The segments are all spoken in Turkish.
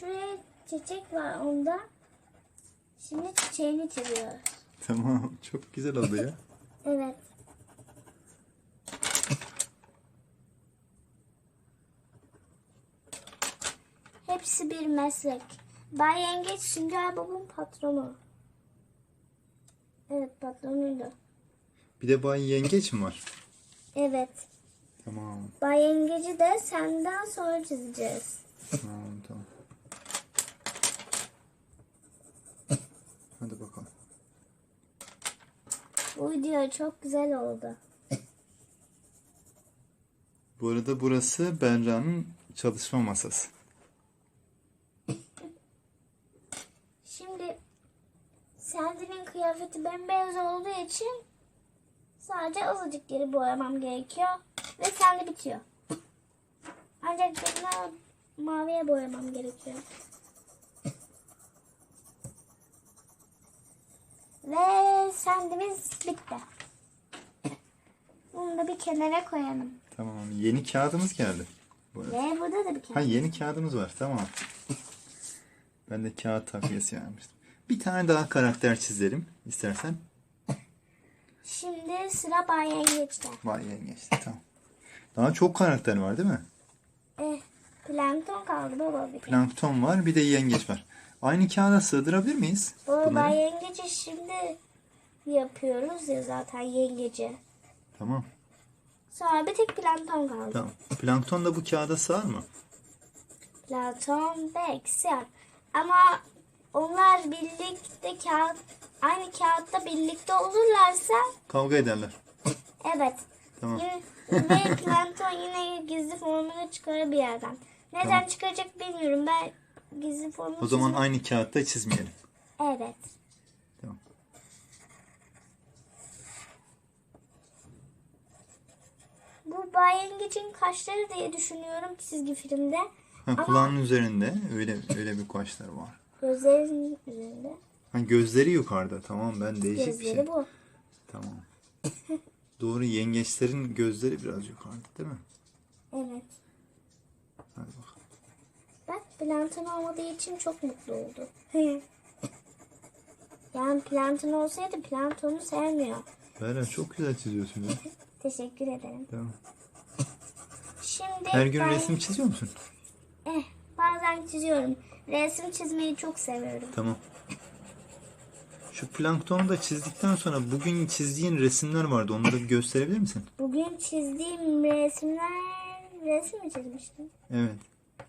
şuraya çiçek var onda. Şimdi çiçeğini çiziyoruz. Tamam. Çok güzel oldu ya. Evet. Hepsi bir meslek. Bay Yengeç Sünger Bob'un patronu. Evet patronuydu. Bir de Bay Yengeç mi var? Evet. Tamam. Bay Yengeç'i de senden sonra çizeceğiz. Tamam tamam. Hadi bakalım. Bu video çok güzel oldu. Bu arada burası Berra'nın çalışma masası. Şimdi Sandy'nin kıyafeti bembeyaz olduğu için sadece azıcık yeri boyamam gerekiyor. Ve Sandy bitiyor. Ancak maviye boyamam gerekiyor. Ve Sandy'miz bitti. Bunu da bir kenara koyalım. Tamam. Yeni kağıdımız geldi. Bu arada. Ve burada da bir Ha kenara. yeni kağıdımız var. Tamam. Ben de kağıt takviyesi yapmıştım. Bir tane daha karakter çizelim istersen. Şimdi sıra Bay Yengeç'te. Vay yengeçti. Tamam. Daha çok karakter var değil mi? Eh, plankton kaldı baba bir. Plankton var bir de yengeç var. Aynı kağıda sığdırabilir miyiz? Bay Yengeci şimdi yapıyoruz ya zaten yengeci. Tamam. Sonra bir tek plankton kaldı. Tamam. Plankton da bu kağıda sığar mı? Plankton ve siyah. Ama onlar birlikte kağıt aynı kağıtta birlikte olurlarsa Kavga ederler. evet. Tamam. Yine, ve plankton yine gizli formunu çıkarır bir yerden. Neden Tamam. çıkaracak bilmiyorum. Ben gizli formu O zaman çizmek- aynı kağıtta çizmeyelim. Evet. Tamam. Bu Bay Yengeç'in kaşları diye düşünüyorum çizgi filmde. Ha, Ama- kulağının üzerinde öyle öyle bir kaşlar var. Gözlerinin üzerinde. Ha, gözleri yukarıda. Tamam ben değişik bir Gözleri şey. bu. Tamam. Doğru yengeçlerin gözleri biraz yukarıda değil mi? Evet. Hadi bakalım. Bak plankton olmadığı için çok mutlu oldu. yani plankton olsaydı planktonu sevmiyor. Beren çok güzel çiziyorsun ya. Teşekkür ederim. Tamam. Şimdi Her gün ben resim çiziyor musun? eh, bazen çiziyorum. Resim çizmeyi çok seviyorum. Tamam. Şu planktonu da çizdikten sonra bugün çizdiğin resimler vardı. Onları bir gösterebilir misin? Bugün çizdiğim resimler resim mi çizmiştim? Evet.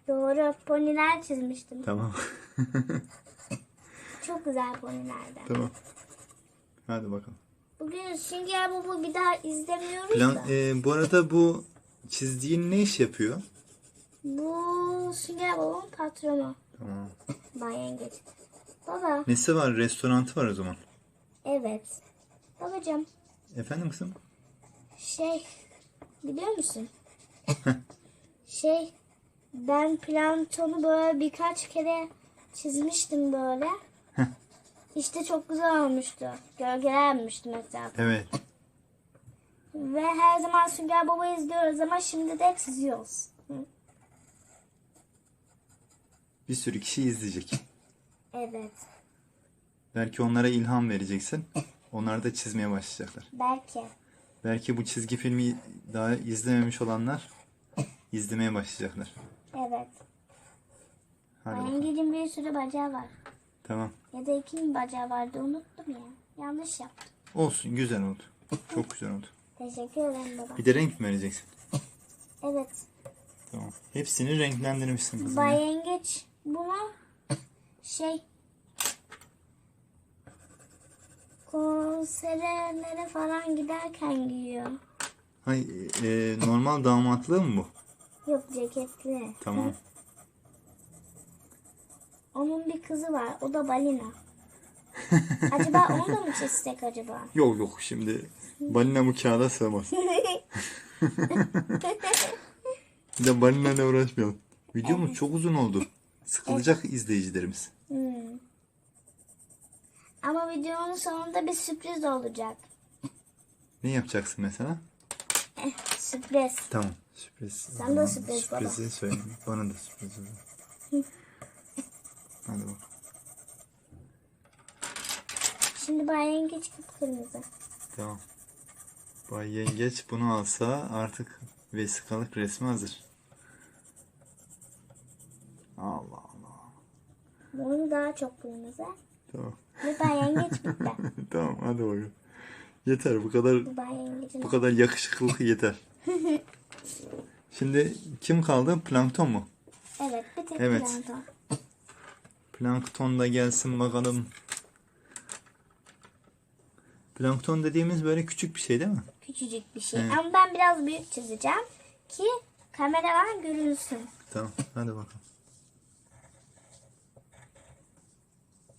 Doğru poniler çizmiştim. Tamam. Çok güzel ponilerden. tamam. Hadi bakalım. Bugün Sünger Bob'u bir daha izlemiyoruz Plan, da. e, bu arada bu çizdiğin ne iş yapıyor? Bu Sünger Bob'un patronu. Tamam. Bay Yengeç. Baba. Nesi var? Restorantı var o zaman. Evet. Babacığım Efendim kızım? şey biliyor musun? şey ben planktonu böyle birkaç kere çizmiştim böyle. işte çok güzel olmuştu. Gölgeler yapmıştım etrafı. Evet. Ve her zaman Sünger Baba izliyoruz ama şimdi de çiziyoruz. Hı. Bir sürü kişi izleyecek. Evet. Belki onlara ilham vereceksin. Onlar da çizmeye başlayacaklar. Belki. Belki bu çizgi filmi daha izlememiş olanlar izlemeye başlayacaklar. Evet. Hadi bakalım. Bir sürü bacağı var. Tamam. Ya da iki mi bacağı vardı unuttum ya. Yanlış yaptım. Olsun güzel oldu. Çok güzel oldu. Teşekkür ederim baba. Bir de renk mi vereceksin? Evet. Tamam. Hepsini renklendirmişsin kızım. ya. Bay Yengeç bunu şey konserlere falan giderken giyiyor. Hay, e, normal damatlığı mı bu? Yok ceketli. Tamam. Onun bir kızı var. O da balina. acaba onu da mı çizsek acaba? Yok yok şimdi balina bu kağıda sığmaz. Bir de balina ile uğraşmayalım. Videomuz çok uzun oldu. Sıkılacak izleyicilerimiz. Hmm. Ama videonun sonunda bir sürpriz olacak. Ne yapacaksın mesela? Sürpriz. Tamam. Sürpriz. Sen de sürpriz baba. Sürprizi söyle. Bana da sürpriz. Hadi bakalım. Şimdi Bay Yengeç kıpkırmızı. Tamam. Bay Yengeç bunu alsa artık vesikalık resmi hazır. Allah Allah. Bunun daha çok kırmızı. Tamam. Ve Bay Yengeç bitti. tamam hadi bakalım. Yeter bu kadar Bu Bay Yengeç'in. bu kadar yakışıklılık yeter. Şimdi kim kaldı? Plankton mu? Evet bir tek Evet. plankton. Plankton da gelsin bakalım. Plankton dediğimiz böyle küçük bir şey değil mi? Küçücük bir şey. Evet. Ama ben biraz büyük çizeceğim. Ki kameradan görünsün. Tamam hadi bakalım.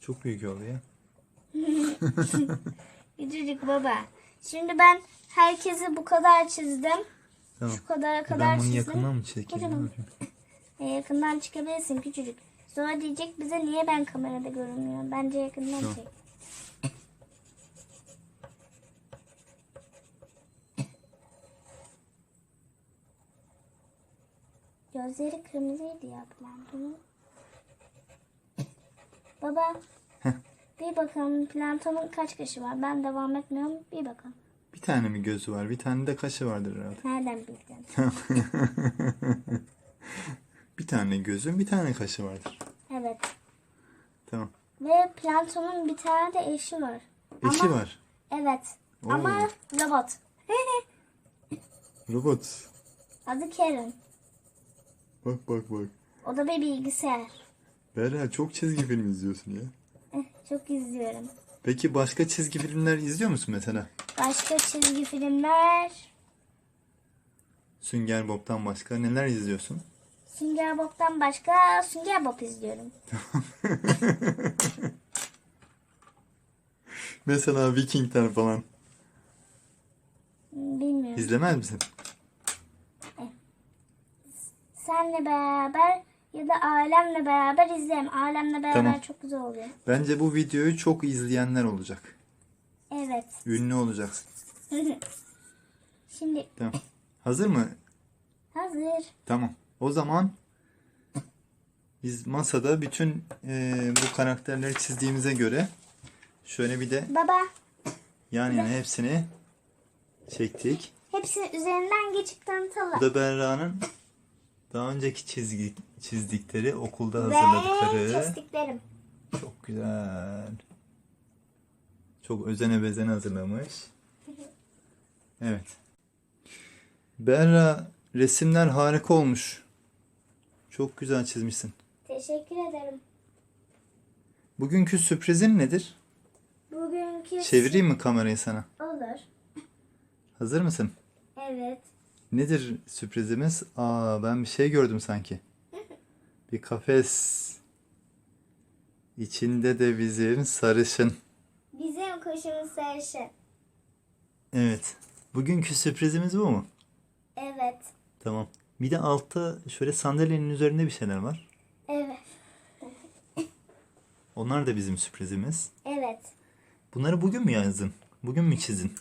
Çok büyük oldu ya. Küçücük baba. Şimdi ben herkesi bu kadar çizdim. Tamam. Şu kadara kadar Ben bunu çizdim. yakından mı çekeyim? Kocaman. E, yakından çıkabilirsin küçücük. Sonra diyecek bize niye ben kamerada görünmüyorum. Bence yakından Tamam. çek. Gözleri kırmızıydı ya Plankton'un. Baba. bir bakalım Plankton'un kaç kaşı var. Ben devam etmiyorum. Bir bakalım. Bir tane mi gözü var? Bir tane de kaşı vardır herhalde. Nereden bildin? Bir tane gözü, bir tane kaşı vardır. Evet. Tamam. Ve Plankton'un bir tane de eşi var. Eşi Ama- var. Evet. Oo. Ama robot. Robot. Adı Karen. Bak bak bak. O da bir bilgisayar. Berra çok çizgi film izliyorsun ya. Eh, Çok izliyorum. Peki başka çizgi filmler izliyor musun mesela? Başka çizgi filmler. Sünger Bob'tan başka neler izliyorsun? Sünger Bob'tan başka Sünger Bob izliyorum. Mesela Vikingler falan. Bilmiyorum. İzlemez misin? Senle beraber ya da ailemle beraber izlerim. Ailemle beraber Tamam. çok güzel oluyor. Bence bu videoyu çok izleyenler olacak. Evet. Ünlü olacaksın. Şimdi Tamam. Hazır mı? hazır. Tamam. O zaman biz masada bütün e, bu karakterleri çizdiğimize göre şöyle bir de Baba yan yana hepsini çektik. hepsini üzerinden geçip tanıtalım. Bu da Berra'nın daha önceki çizgi, çizdikleri okulda Ve hazırladıkları. kestiklerim. Çok güzel. Çok özene bezene hazırlamış. Evet. Berra resimler harika olmuş. Çok güzel çizmişsin. Teşekkür ederim. Bugünkü sürprizin nedir? Bugünkü Çevireyim mi kamerayı sana? olur. Hazır mısın? Evet. Nedir sürprizimiz? Aa ben bir şey gördüm sanki. Bir kafes. İçinde de bizim sarışın. Bizim kuşumuz sarışın. Evet. Bugünkü sürprizimiz bu mu? Evet. Tamam. Bir de altta şöyle sandalyenin üzerinde bir şeyler var. Evet. Onlar da bizim sürprizimiz. Evet. Bunları bugün mü yazdın? Bugün mü çizdin?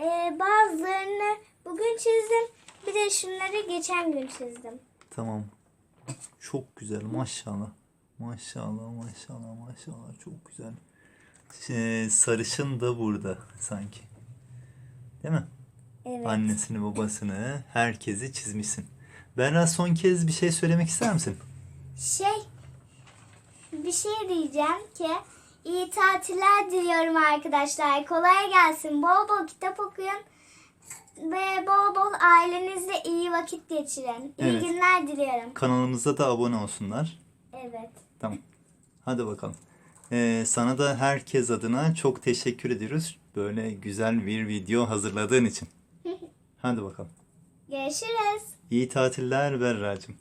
Ee, bazılarını bugün çizdim. Bir de şunları geçen gün çizdim. Tamam. Çok güzel maşallah. Maşallah maşallah maşallah çok güzel. Şey, sarışın da burada sanki. Değil mi? Evet. Annesini babasını herkesi çizmişsin. Berra son kez bir şey söylemek ister misin? Şey, bir şey diyeceğim ki iyi tatiller diliyorum arkadaşlar. Kolay gelsin. Bol bol kitap okuyun. Ve bol bol ailenizle iyi vakit geçirin. İyi Evet. günler diliyorum. Kanalımıza da abone olsunlar. Evet. Tamam. Hadi bakalım. Ee, sana da herkes adına çok teşekkür ediyoruz. Böyle güzel bir video hazırladığın için. Hadi bakalım. Görüşürüz. İyi tatiller Berra'cığım.